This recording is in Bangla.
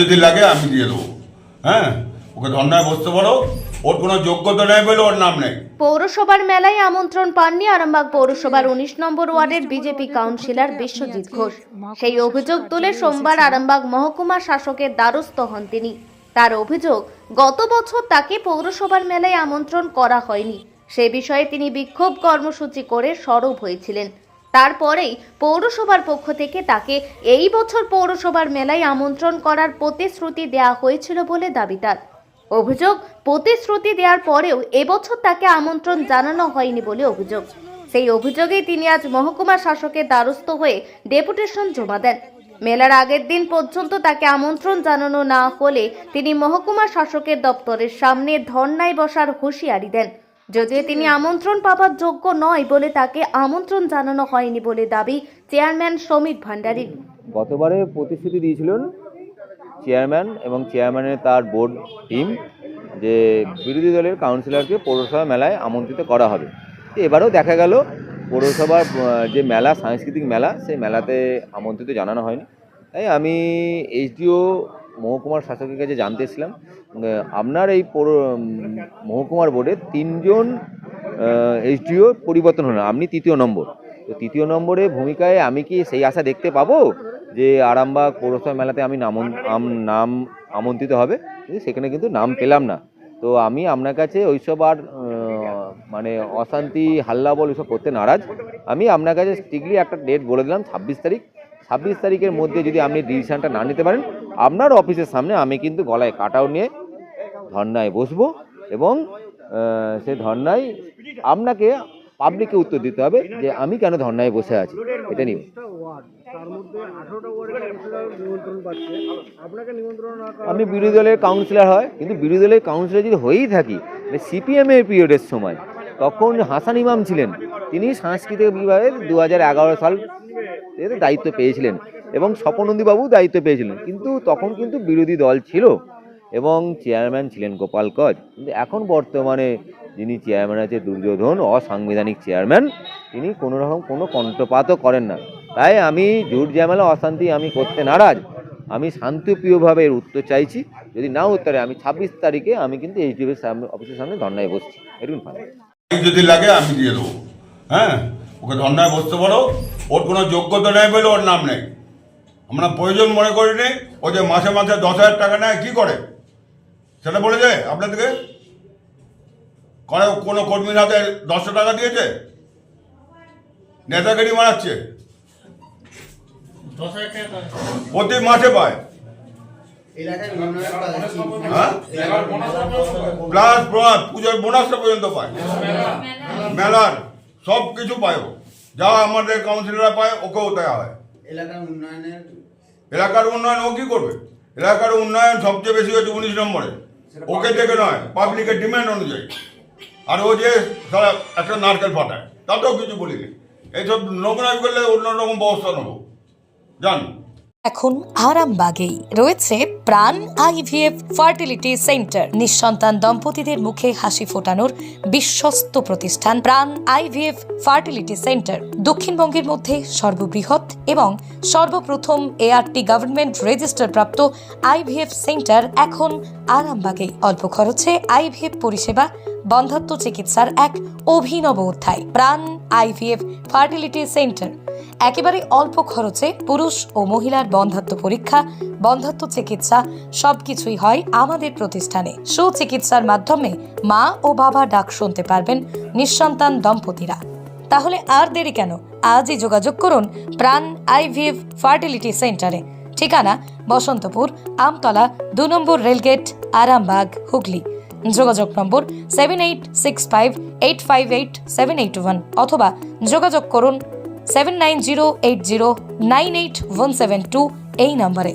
যদি লাগে, আমি দিয়ে দেবো। হ্যাঁ? ওকে ধর্নায় বসতে পারো ওর কোনো যোগ্যতা নেই বলে ওর নাম নেই। পৌরসভার মেলায় আমন্ত্রণ পাননি আরামবাগ পৌরসভার উনিশ নম্বর ওয়ার্ডের বিজেপি কাউন্সিলর বিশ্বজিৎ ঘোষ। সেই অভিযোগ তুলে সোমবার আরামবাগ মহকুমা শাসকের দ্বারস্থ হন তিনি। তার অভিযোগ, গত বছর তাকে পৌরসভার মেলায় আমন্ত্রণ করা হয়নি। সে বিষয়ে তিনি বিক্ষোভ কর্মসূচি করে সরব হয়েছিলেন। তারপরেই পৌরসভার পক্ষ থেকে তাকে এই বছর পৌরসভার মেলায় আমন্ত্রণ করার প্রতিশ্রুতি দেওয়া হয়েছিল বলে দাবি তার। অভিযোগ, প্রতিশ্রুতি দেওয়ার পরেও এবছর তাকে আমন্ত্রণ জানানো হয়নি বলে অভিযোগ। সেই অভিযোগেই তিনি আজ মহকুমা শাসকের দ্বারস্থ হয়ে ডেপুটেশন জমা দেন। মেলার আগের দিন পর্যন্ত তাকে আমন্ত্রণ জানানো না হলে তিনি মহকুমা শাসকের দপ্তরের সামনে ধর্নায় বসার হুঁশিয়ারি দেন। যদিও তিনি আমন্ত্রণ পাবার যোগ্য নয় বলে তাকে আমন্ত্রণ জানানো হয়নি বলে দাবি চেয়ারম্যান সমীর ভান্ডারীর গতবারে প্রতিশ্রুতি দিয়েছিলেন চেয়ারম্যান এবং চেয়ারম্যানের তার বোর্ড টিম যে বিরোধী দলের কাউন্সিলরকে পৌরসভা মেলায় আমন্ত্রিত করা হবে। তো এবারেও দেখা গেল পৌরসভার যে মেলা সাংস্কৃতিক মেলা সেই মেলাতে আমন্ত্রিত জানানো হয়নি। তাই আমি এইচডিও মহকুমার শাসকের কাছে জানতে এসেছিলাম আপনার এই মহকুমার বোর্ডে তিনজন এইচডিও পরিবর্তন হলো আপনি তৃতীয় নম্বর। তো তৃতীয় নম্বরে ভূমিকায় আমি কি সেই আশা দেখতে পাবো যে আরামবাগ পৌরসভা মেলাতে আমি নাম নাম আমন্ত্রিত হবে? সেখানে কিন্তু নাম পেলাম না। তো আমি আপনার কাছে ওইসব আর মানে অশান্তি, হাল্লা বল, ওইসব করতে নারাজ। আমি আপনার কাছে স্ট্রিক্টলি একটা ডেট বলে দিলাম, ছাব্বিশ তারিখ। ছাব্বিশ তারিখের মধ্যে যদি আপনি ডিসিশনটা না নিতে পারেন, আপনার অফিসের সামনে আমি কিন্তু গলায় কাটাও নিয়ে ধর্নায় বসবো এবং সে ধর্নায় আপনাকে পাবলিককে উত্তর দিতে হবে যে আমি কেন ধর্নায় বসে আছি। এটা নিয়ে। আমি বিরোধী দলের কাউন্সিলর হয়, কিন্তু বিরোধী দলের কাউন্সিলর যদি হয়েই থাকি সিপিএম এর পিরিয়ডের সময়, তখন হাসান ইমাম ছিলেন। তিনি সাংস্কৃতিক বিভাগের দু হাজার এগারো সাল এর দায়িত্ব পেয়েছিলেন এবং স্বপনন্দী বাবু দায়িত্ব পেয়েছিলেন। কিন্তু তখন কিন্তু বিরোধী দল ছিল এবং চেয়ারম্যান ছিলেন গোপাল কজ। কিন্তু এখন বর্তমানে যিনি চেয়ারম্যান আছে দুর্যোধন, অসাংবিধানিক চেয়ারম্যান, তিনি কোনো রকম কোনো কণ্ঠপাতও করেন না। তাই আমি জোর ঝামেলা, অশান্তি, আমি করতে নারাজ। আমি শান্তিপ্রিয়ভাবে এর উত্তর চাইছি। যদি না উত্তরে, আমি ছাব্বিশ তারিখে আমি কিন্তু এইচডিএফের সামনে, অফিসের সামনে ধর্নায় বসছি। ফাইন যদি লাগে আমি দিয়ে দেবো। হ্যাঁ? ওকে ধর্নায় বসতে পারো ওর কোনো যোগ্যতা নেই বলে ওর নাম নেই। আমরা প্রয়োজন মনে করিনি ও যে মাসে মাসে দশ হাজার টাকা নেয় কি করে? সেটা বলে যায় আপনাদেরকে। করে কোনো কর্মীর হাতে দশশো টাকা দিয়েছে? নেতাগিরি মারাচ্ছে। প্রতি মাসে পায়। হ্যাঁ? প্লাস পুজোর বোনাসটা পর্যন্ত পায়। মেলার। সব কিছু পায় ও। যা আমাদের কাউন্সিলররা পায় ওকেও দেওয়া হয় এলাকার উন্নয়নের এলাকার উন্নয়ন ও কি করবে? এলাকার উন্নয়ন সবচেয়ে বেশি হচ্ছে উনিশ নম্বরে। ওকে দেখে নয় পাবলিকের ডিমান্ড অনুযায়ী। আর ও যে সারা একটা নারকেল ফাটায় তাতেও কিছু বলিনি। এইসব নোংরামি করলে অন্য রকম ব্যবস্থা নেব। জান। এখন আরামবাগেই রয়েছে প্রাণ আইভিএফ ফার্টিলিটি সেন্টার। নিঃসন্তান দম্পতিদের মুখে হাসি ফোটানোর বিশ্বস্ত প্রতিষ্ঠান প্রাণ আইভিএফ ফার্টিলিটি সেন্টার। দক্ষিণবঙ্গের মধ্যে সর্ববৃহৎ এবং সর্বপ্রথম এআরটি গভর্নমেন্ট রেজিস্টার প্রাপ্ত আইভিএফ সেন্টার এখন আরামবাগে অল্প খরচে আইভিএফ পরিষেবা, বন্ধাত্ম চিকিৎসার এক অভিনব অধ্যায়, প্রাণ আইভিএফ ফার্টিলিটি সেন্টার একেবারে অল্প খরচে পুরুষ ও মহিলার বন্ধাত্ম পরীক্ষা, বন্ধাত্ম চিকিৎসা সবকিছুই হয় আমাদের প্রতিষ্ঠানে। সুচিকিৎসার মাধ্যমে মা ও বাবা ডাক শুনতে পারবেন নিঃসন্তান দম্পতিরা। তাহলে আর দেরি কেন? আজই যোগাযোগ করুন প্রাণ আইভিএফ ফার্টিলিটি সেন্টারে। ঠিকানা বসন্তপুর, আমতলা, দু নম্বর রেলগেট, আরামবাগ, হুগলি। যোগাযোগ নম্বর seven eight six five eight five eight seven eight one অথবা যোগাযোগ করুন seven nine zero eight zero nine eight one seven two এই নম্বরে।